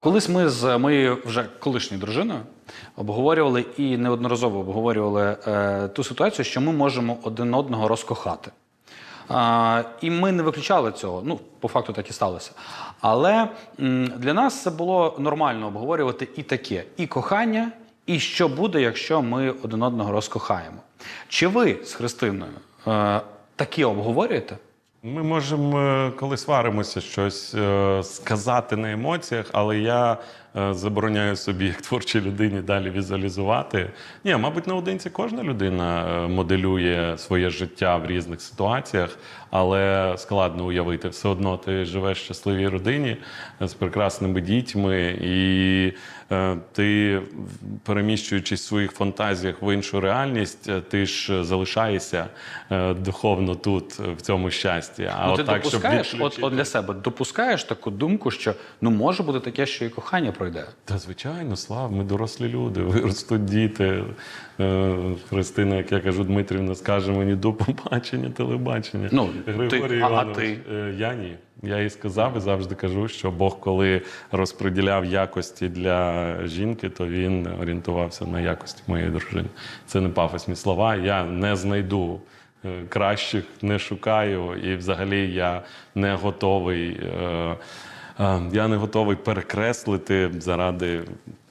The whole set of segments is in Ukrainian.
Колись ми з моєю вже колишньою дружиною обговорювали і неодноразово обговорювали е, ту ситуацію, що ми можемо один одного розкохати. А, і ми не виключали цього. Ну, по факту так і сталося. Але м, для нас це було нормально обговорювати і таке: і кохання, і що буде, якщо ми один одного розкохаємо. Чи ви з Христиною е, таке обговорюєте? Ми можемо, е, коли сваримося, щось е, сказати на емоціях, але я забороняю собі, як творчій людині, далі візуалізувати. Ні, мабуть, наодинці кожна людина е, моделює своє життя в різних ситуаціях, але складно уявити. Все одно ти живеш в щасливій родині е, з прекрасними дітьми, і е, ти, переміщуючись в своїх фантазіях в іншу реальність, е, ти ж залишаєшся е, духовно тут, е, в цьому щасті. А ну, от ти так, щоб допускаєш, от, от для себе допускаєш таку думку, що ну може бути таке, що і кохання пройде. Та звичайно, слав, ми дорослі люди, виростуть діти. Е, Христина, як я кажу, Дмитрівна скаже мені до побачення, телебачення. Ну, Григорій ти- а- а ти? я ні. Я їй сказав і завжди кажу, що Бог, коли розподіляв якості для жінки, то він орієнтувався на якості моєї дружини. Це не пафосні слова. Я не знайду е, кращих, не шукаю, і взагалі я не готовий. е, Я не готовий перекреслити заради.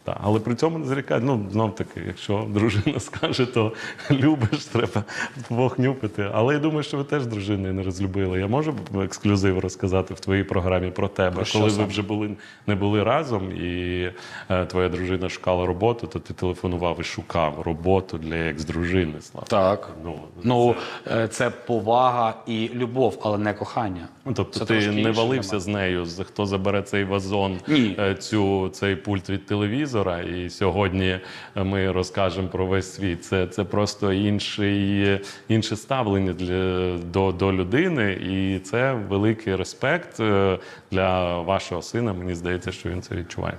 Та, але при цьому не зрікати. Ну, знов таки, якщо дружина скаже, то любиш, треба двох нюпити. Але я думаю, що ви теж з дружиною не розлюбили. Я можу ексклюзив розказати в твоїй програмі про тебе. Про Коли ви вже були не були разом, і е, твоя дружина шукала роботу, то ти телефонував і шукав роботу для екс-дружини. Слава. Так. Ну, Ну, е, це повага і любов, але не кохання. Ну, тобто Це ти не валився для з нею, хто забере цей вазон, Ні. е, цю, цей пульт від телевізора, і сьогодні е, ми розкажемо про весь світ. Це, це просто інший, інше ставлення для, до, до людини, і це великий респект е, для вашого сина. Мені здається, що він це відчуває.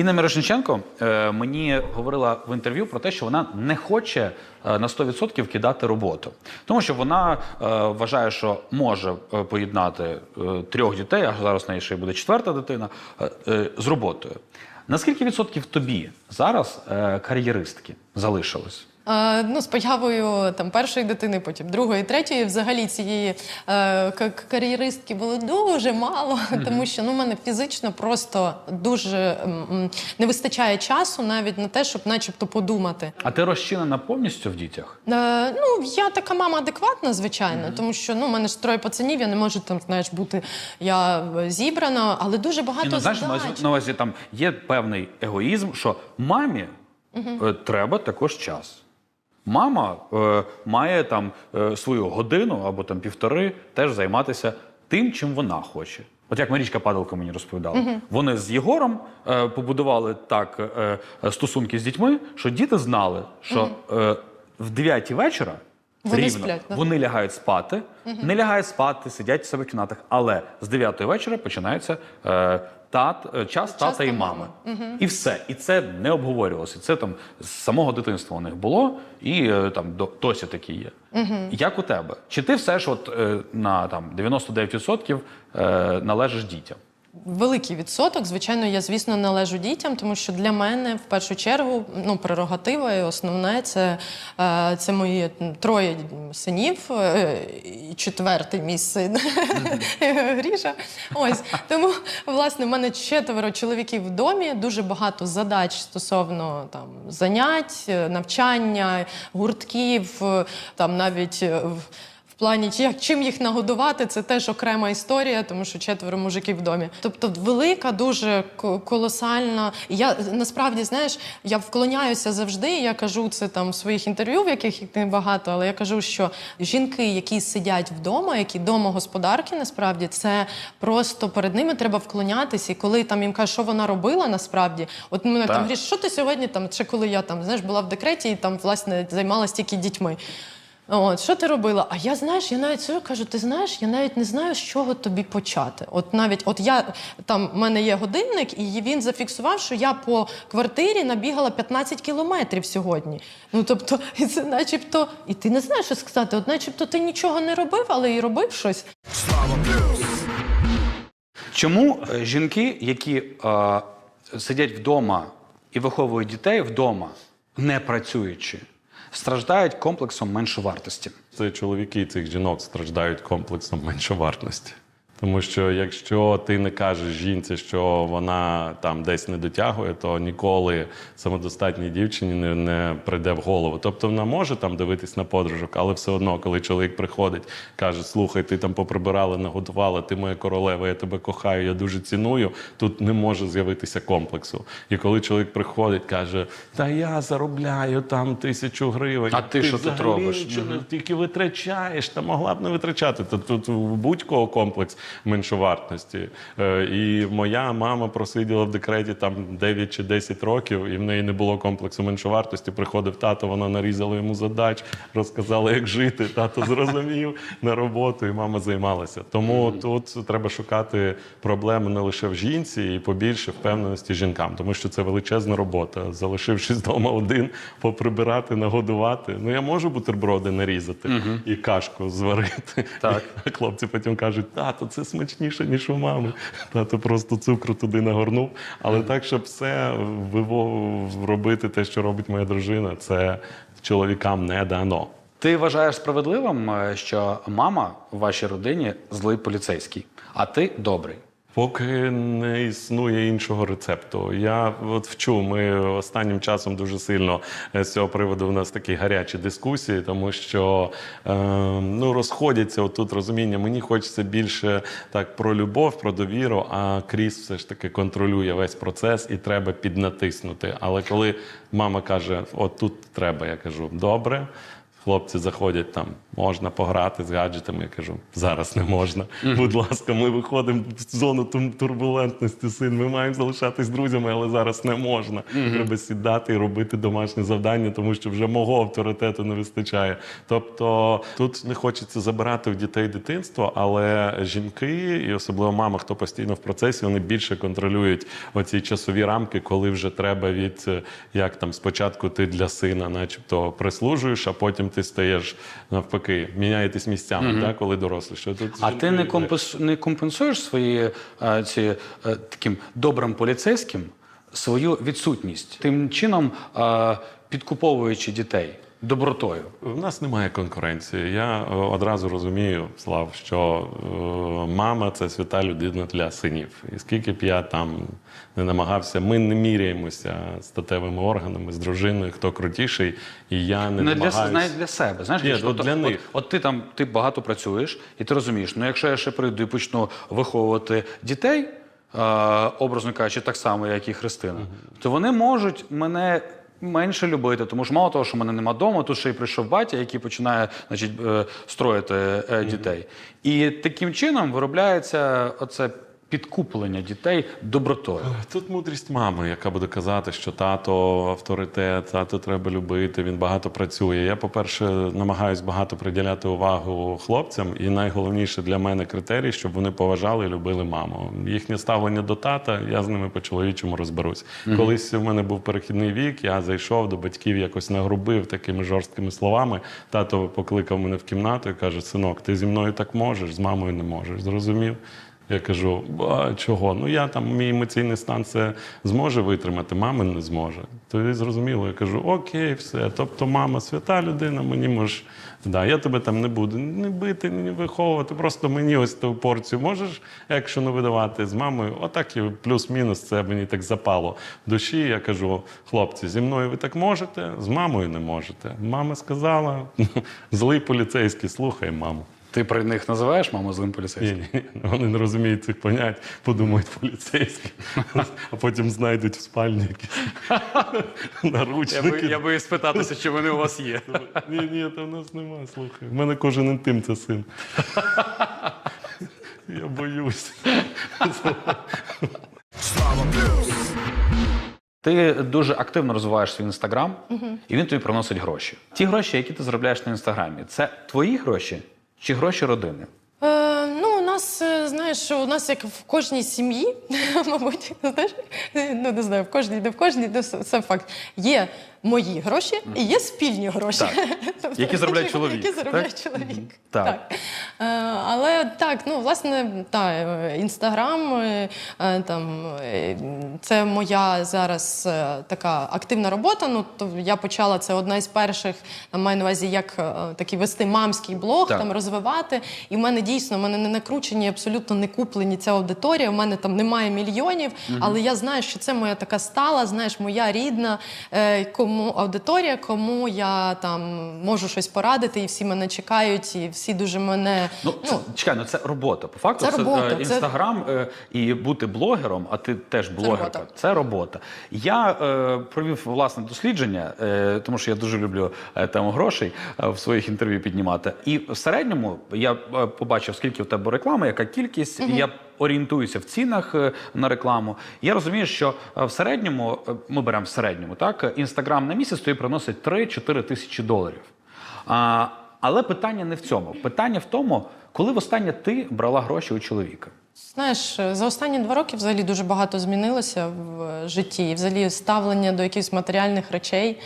Інна Мірошниченко е, мені говорила в інтерв'ю про те, що вона не хоче е, на 100% кидати роботу, тому що вона е, вважає, що може поєднати трьох дітей, а зараз в неї ще буде четверта дитина з роботою. Наскільки відсотків тобі зараз кар'єристки залишилось? Е, ну, з появою там першої дитини, потім другої, третьої, взагалі цієї е, кар'єристки було дуже мало, тому що ну, в мене фізично просто дуже не вистачає часу навіть на те, щоб начебто подумати. А ти розчинена повністю в дітях? Е, ну, я така мама адекватна, звичайно, тому що ну, в мене ж троє пацанів, я не можу там, знаєш, бути я зібрана, але дуже багато Ні, ну, знаєш, задач. на увазі там є певний егоїзм, що мамі е, треба також час. Мама е, має там е, свою годину або там півтори теж займатися тим, чим вона хоче. От як Марічка Падалка мені розповідала, вони з Єгором е, побудували так е, е, стосунки з дітьми, що діти знали, що е, в 9 вечора Вони рівно, сплять, да? вони лягають спати, не лягають спати, сидять у себе в кімнатах. Але з 9 вечора починається е, тат, е, час, тата та і мами. І все. І це не обговорювалося. Це там з самого дитинства у них було, і е, там до, досі такі є. Як у тебе? Чи ти все ж от е, на там 99% е, належиш дітям? Великий відсоток, звичайно, я звісно належу дітям, тому що для мене в першу чергу ну прерогатива і основне це, е, це мої троє синів, е, і четвертий мій син Гріша. Ось тому, власне, в мене четверо чоловіків в домі, дуже багато задач стосовно там занять, е, навчання, гуртків, там навіть. Плані як чим їх нагодувати, це теж окрема історія, тому що четверо мужиків в домі. Тобто велика, дуже колосальна. Я насправді знаєш, я вклоняюся завжди. Я кажу це там в своїх інтерв'ю, в яких не багато, але я кажу, що жінки, які сидять вдома, які домогосподарки, насправді це просто перед ними треба вклонятися. І коли там їм кажуть, що вона робила, насправді, от мене Так. там говорять, що ти сьогодні там, чи коли я там знаєш, була в декреті і там власне займалася тільки дітьми. От, що ти робила? А я знаєш, я навіть це кажу, ти знаєш, я навіть не знаю, з чого тобі почати. От навіть, от я там в мене є годинник, і він зафіксував, що я по квартирі набігала 15 кілометрів сьогодні. Ну тобто, і це начебто, і ти не знаєш, що сказати. От начебто ти нічого не робив, але і робив щось. Slava Blues. Чому е, жінки, які е, сидять вдома і виховують дітей вдома, не працюючи, страждають комплексом меншовартості? Це чоловіки цих жінок страждають комплексом меншовартості. Тому що якщо ти не кажеш жінці, що вона там десь не дотягує, то ніколи самодостатній дівчині не, не прийде в голову. Тобто вона може там дивитись на подружок, але все одно, коли чоловік приходить, каже: Слухай, ти там поприбирала, наготувала, ти моя королева, я тебе кохаю, я дуже ціную. Тут не може з'явитися комплексу. І коли чоловік приходить, каже: Та я заробляю там тисячу гривень. А ти що тут робиш? не тільки витрачаєш, та могла б не витрачати. То тут у будь-кого комплекс меншовартості. Е, І моя мама просиділа в декреті там 9 чи 10 років, і в неї не було комплексу меншовартості. Приходив тато, вона нарізала йому задач, розказала, як жити. Тато зрозумів на роботу, і мама займалася. Тому тут треба шукати проблеми не лише в жінці, і побільше впевненості жінкам, тому що це величезна робота. Залишившись вдома один, поприбирати, нагодувати. Ну я можу бутерброди нарізати і кашку зварити. Так. Хлопці потім кажуть, тато, це смачніше, ніж у мами. Тато просто цукру туди нагорнув. Але так, щоб все робити те, що робить моя дружина, це чоловікам не дано. Ти вважаєш справедливим, е, що мама в вашій родині злий поліцейський, а ти добрий. Поки не існує іншого рецепту. Я от вчу, ми останнім часом дуже сильно е, з цього приводу у нас такі гарячі дискусії, тому що е, ну, розходяться отут розуміння. Мені хочеться більше так про любов, про довіру, а Кріс все ж таки контролює весь процес і треба піднатиснути. Але коли мама каже, от тут треба, я кажу, добре. Хлопці заходять там, можна пограти з гаджетами. Я кажу, зараз не можна. Будь ласка, ми виходимо в зону турбулентності, син. Ми маємо залишатись друзями, але зараз не можна. Треба сідати і робити домашнє завдання, тому що вже мого авторитету не вистачає. Тобто тут не хочеться забирати в дітей дитинство, але жінки, і особливо мама, хто постійно в процесі, вони більше контролюють оці часові рамки, коли вже треба від як там спочатку ти для сина, начебто прислужуєш, а потім ти стаєш навпаки, міняєтесь місцями, да, коли дорослі. Що тут А ти не, компенс... не компенсуєш свої е, ці е, таким добрим поліцейським свою відсутність, тим чином е, підкуповуючи дітей добротою. В нас немає конкуренції. Я е, одразу розумію, Слав, що е, мама це свята людина для синів. І скільки б я там не намагався, ми не міряємося статевими органами з дружиною, хто крутіший, і я не, Не для, навіть для себе. Знаєш, Ні, от для от, них. От, ти там ти багато працюєш, і ти розумієш, ну якщо я ще прийду і почну виховувати дітей, е, образно кажучи, так само, як і Христина, то вони можуть мене. Менше любити, тому що мало того, що в мене нема вдома, тут ще й прийшов батя, який починає значить, е, строїти е, дітей. І таким чином виробляється оце підкуплення дітей добротою. Тут мудрість мами, яка буде казати, що тато авторитет, тато треба любити, він багато працює. Я, по-перше, намагаюсь багато приділяти увагу хлопцям, і найголовніше для мене критерій, щоб вони поважали і любили маму. Їхнє ставлення до тата, я з ними по-чоловічому розберусь. Колись у мене був перехідний вік, я зайшов до батьків, якось нагрубив такими жорсткими словами. Тато покликав мене в кімнату і каже: Синок, ти зі мною так можеш, з мамою не можеш. Зрозумів? Я кажу, а чого? Ну я там мій емоційний стан це зможе витримати, мама не зможе. Тоді зрозуміло, я кажу, окей, все. Тобто, мама свята людина, мені може, да, я тебе там не буду не бити, не виховувати. Просто мені ось ту порцію можеш екшену видавати з мамою. Отак і плюс-мінус це мені так запало в душі. Я кажу, хлопці, зі мною ви так можете, з мамою не можете. Мама сказала, злий поліцейський, слухай маму. Ти при них називаєш маму злим поліцейським? Ні, ні, вони не розуміють цих понять, подумають поліцейські, а потім знайдуть в спальні якісь наручники. я би спитатися, чи вони у вас є. Ні, ні, то в нас немає, слухай. У мене кожен інтим це син. Я боюсь. Ти дуже активно розвиваєш свій інстаграм, і він тобі приносить гроші. Ті гроші, які ти заробляєш на інстаграмі, це твої гроші чи гроші родини? Е, ну, у нас, е, знаєш, у нас як в кожній сім'ї, мабуть, знаєш, ну не знаю, в кожній, не в кожній, ну, це це факт. Є мої гроші і є спільні гроші. Так. Тобто, Які заробляє чоловік, Які заробляє так? чоловік. Так. Е, Але так, ну власне, та інстаграм, е, е, там це моя зараз така активна робота. Ну то я почала це одна із перших там, маю на увазі, як такий вести мамський блог, Так. там розвивати. І в мене дійсно в мене не накручені, абсолютно не куплені ця аудиторія. У мене там немає мільйонів, але я знаю, що це моя така стала, знаєш, моя рідна е, кому аудиторія, кому я там можу щось порадити, і всі мене чекають, і всі дуже мене Ну, це, чекай, ну це робота. По факту, Це робота, е, це- інстаграм е, і бути блогером, а ти теж блогерка. робота. Це робота. Я е, провів власне дослідження, е, тому що я дуже люблю е, тему грошей е, в своїх інтерв'ю піднімати. І в середньому я е, побачив, скільки в тебе реклами, яка кількість. і Я орієнтуюся в цінах е, на рекламу. Я розумію, що е, в середньому, е, ми беремо в середньому, так інстаграм на місяць тобі приносить 3-4 тисячі доларів. А, але питання не в цьому. Питання в тому, коли востаннє ти брала гроші у чоловіка. Знаєш, за останні два роки взагалі дуже багато змінилося в житті. І взагалі ставлення до якихось матеріальних речей,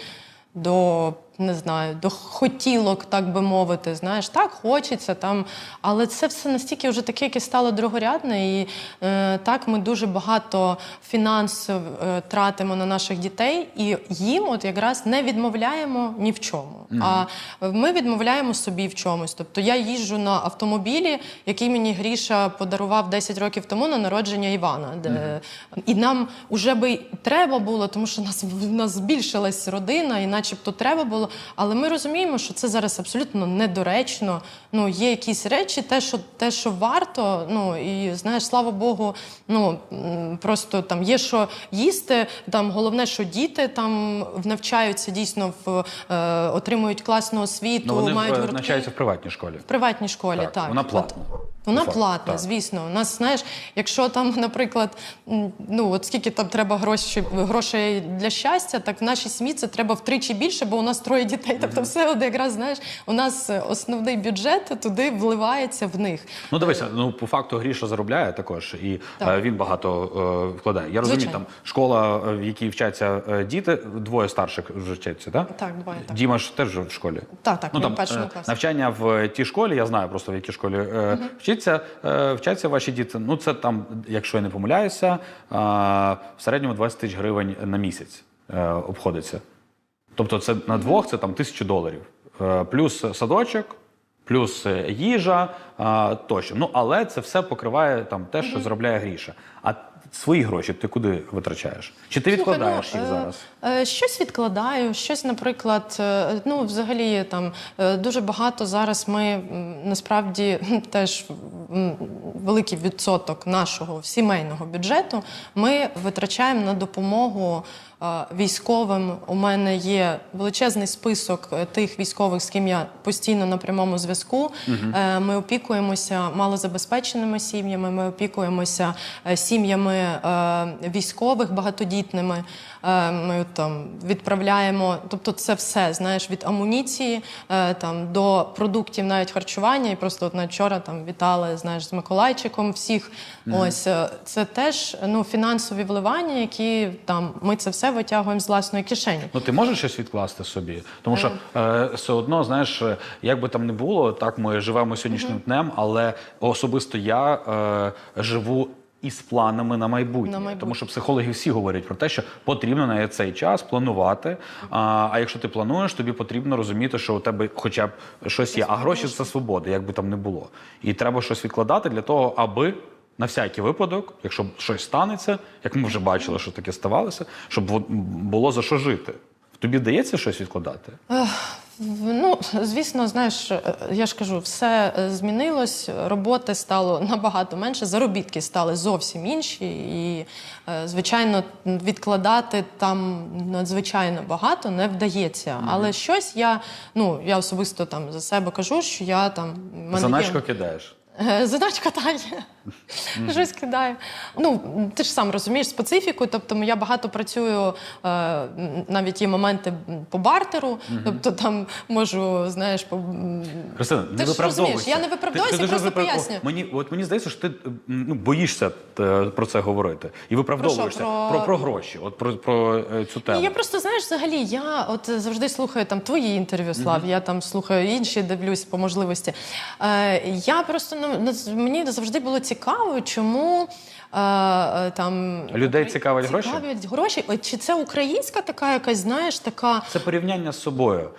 до не знаю, до хотілок, так би мовити. Знаєш, так хочеться там, але це все настільки вже таке, яке стало другорядне. І е, так ми дуже багато фінансів е, тратимо на наших дітей, і їм от якраз не відмовляємо ні в чому. А ми відмовляємо собі в чомусь. Тобто я їжджу на автомобілі, який мені Гріша подарував 10 років тому на народження Івана. Де... І нам уже би треба було, тому що нас, в нас збільшилась родина, і начебто треба було. Але ми розуміємо, що це зараз абсолютно недоречно. Ну, є якісь речі, те, що, те, що варто. Ну і знаєш, слава Богу, ну просто там є що їсти. Там головне, що діти там навчаються дійсно в е, отримують класну освіту, Ну, вони мають в- гуртки. навчаються в приватній школі. В приватній школі, так. Так, вона От платна. Вона По платна, так. звісно. У нас, знаєш, якщо там, наприклад, ну от скільки там треба грошей, грошей для щастя, так в нашій сім'ї це треба втричі більше, бо у нас троє дітей. Тобто, все от якраз знаєш, у нас основний бюджет туди вливається в них. Ну дивися, ну по факту Гріша заробляє також, і Так. е, він багато е, вкладає. Я розумію, Звичайно. там школа, е, в якій вчаться е, діти, двоє старших вже вчаться, так? Так, двоє так. Діма ж теж в школі. Так, так, ну, там, першому класі. Навчання в тій школі, я знаю просто в якій школі е, вчиться, е, вчаться ваші діти. Ну, це там, якщо я не помиляюся, е, в середньому 20 тисяч гривень на місяць е, обходиться. Тобто, це на двох це там тисячу доларів. Плюс садочок, плюс їжа тощо. Ну, але це все покриває там те, що заробляє Гріша. А свої гроші ти куди витрачаєш? Чи ти Слухай, відкладаєш ну, їх е, зараз? е, Щось відкладаю, щось, наприклад, е, ну взагалі там е, дуже багато зараз ми м, насправді теж м, великий відсоток нашого сімейного бюджету ми витрачаємо на допомогу. е, Військовим у мене є величезний список е, тих військових, з ким я постійно на прямому зв'язку. Е, Ми опікуємося малозабезпеченими сім'ями. Ми опікуємося сім'ями військових багатодітними. Е, Ми там відправляємо, тобто це все знаєш від амуніції е, там до продуктів навіть харчування. І просто от навіть вчора там вітали знаєш з Миколайчиком всіх. Ось е, це теж ну фінансові вливання, які там ми це все витягуємо з власної кишені. Ну, ти можеш щось відкласти собі? Тому що е, все одно, знаєш, як би там не було, так ми живемо сьогоднішнім днем, але особисто я е, живу. Із планами на майбутнє. На майбутнє. тому що психологи всі говорять про те, що потрібно на цей час планувати. А, а якщо ти плануєш, тобі потрібно розуміти, що у тебе хоча б щось є. А гроші це свобода, як би там не було. І треба щось відкладати для того, аби на всякий випадок, якщо щось станеться, як ми вже бачили, що таке ставалося, щоб було за що жити. Тобі вдається щось відкладати? Ну, звісно, знаєш, е, я ж кажу, все е, змінилось, роботи стало набагато менше, заробітки стали зовсім інші, і, е, звичайно, відкладати там надзвичайно багато не вдається. Але щось я, ну, я особисто там за себе кажу, що я там мене є- Заначко кидаєш. Е, Заначка та є. щось кидаю. Ну, ти ж сам розумієш специфіку. Тобто, я багато працюю, е, навіть є моменти по бартеру, тобто там можу, знаєш, по. Христина, Ти не ж розумієш, я не виправдовуюся, дуже просто виправ- пояснюю. Мені, от мені здається, що ти ну, боїшся е, про це говорити. І виправдовуєшся Про що? про, Про- про гроші, от про, про е, цю тему. Ні, я просто знаєш, взагалі, я от завжди слухаю там твої інтерв'ю, Слав, я там слухаю інші, дивлюсь по можливості. Е, я просто ну, ну, мені завжди було цікаво, чому. е, е, Там Людей цікавлять гроші? Цікавлять гроші. От Чи це українська така якась, знаєш, така. Це порівняння з собою.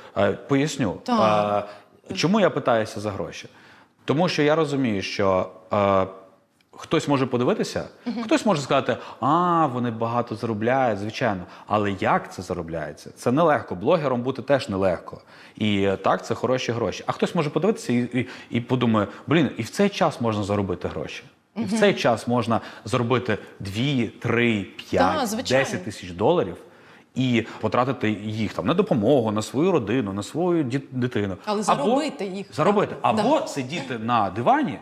Поясню. Так. Е, Чому я питаюся за гроші? Тому що я розумію, що е, хтось може подивитися, хтось може сказати, а вони багато заробляють, звичайно. Але як це заробляється? Це нелегко. Блогером бути теж нелегко. І так, це хороші гроші. А хтось може подивитися і, і, і подумає: блін, і в цей час можна заробити гроші. І в цей час можна заробити 2, 3, 5, Так, звичайно. 10 тисяч доларів і потратити їх там на допомогу, на свою родину, на свою дитину. Але заробити їх. Заробити. Да. Або сидіти на дивані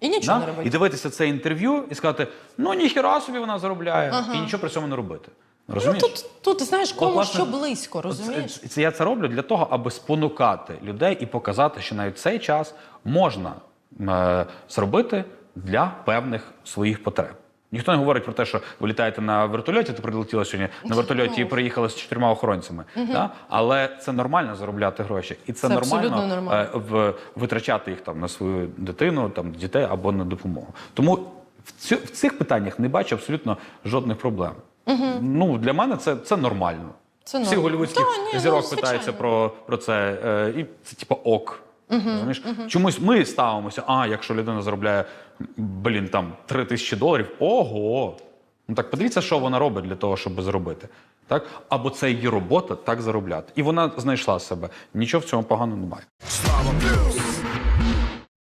І нічого да, не робити. і дивитися це інтерв'ю і сказати: ну ніхіра собі вона заробляє, і нічого при цьому не робити. Ну, Розумієш? тут, тут, знаєш, кому власне, що близько, розумієш? Це, це я це роблю для того, аби спонукати людей і показати, що навіть цей час можна е, зробити для певних своїх потреб. Ніхто не говорить про те, що ви літаєте на вертольоті, ти прилетіла сьогодні на вертольоті і приїхала з чотирма охоронцями. Да? Але це нормально заробляти гроші. І це, Це нормально, нормально. е, в, витрачати їх там на свою дитину, там, дітей або на допомогу. Тому в, цю, в цих питаннях не бачу абсолютно жодних проблем. Ну, для мене це, це нормально. Це Всі голівудські ну, зірок звичайно. питаються про, про це. Е, і це типу ок. Розумієш? Чомусь ми ставимося, а якщо людина заробляє, блін, там 3 тисячі доларів, ого. Ну так подивіться, що вона робить для того, щоб зробити. Так? Або це її робота так заробляти. І вона знайшла себе. Нічого в цьому поганого немає.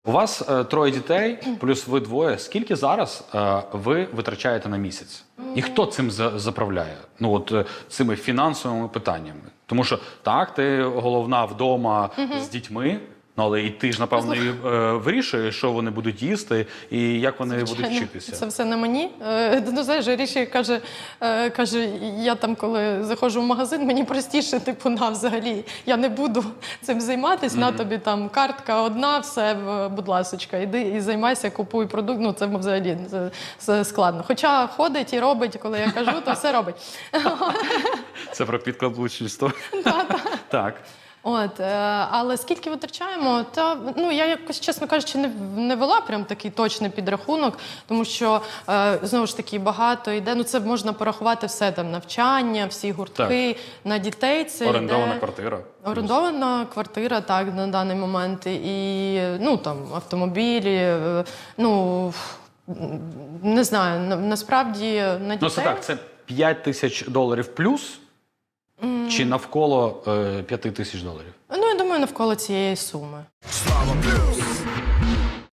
У вас е, троє дітей, плюс ви двоє. Скільки зараз е, ви витрачаєте на місяць? І хто цим за- заправляє? Ну от е, цими фінансовими питаннями? Тому що так, ти головна вдома з дітьми. Ну, але і ти ж, напевно, і, е, вирішуєш, що вони будуть їсти і як вони будуть вчитися. Це все не мені. Е, Ну, знаєш, Ріші каже, е, каже, я там, коли заходжу в магазин, мені простіше, типу, на взагалі. Я не буду цим займатися. На тобі там картка одна, все, будь ласочка, іди і займайся, купуй продукт. Ну, це взагалі це, це складно. Хоча ходить і робить, коли я кажу, то все робить. Це про підкаблучництво. Так. От, е, але скільки витрачаємо, та ну я якось, чесно кажучи, не, не вела прям такий точний підрахунок, тому що е, знову ж таки багато йде. Ну це можна порахувати все там навчання, всі гуртки на дітей. Це Орендована йде... квартира. Орендована квартира, так, на даний момент. І ну там автомобілі. е, Ну не знаю, насправді на дітей. Ну, це так, це 5 тисяч доларів плюс чи навколо е, 5 тисяч доларів? Ну, я думаю, навколо цієї суми.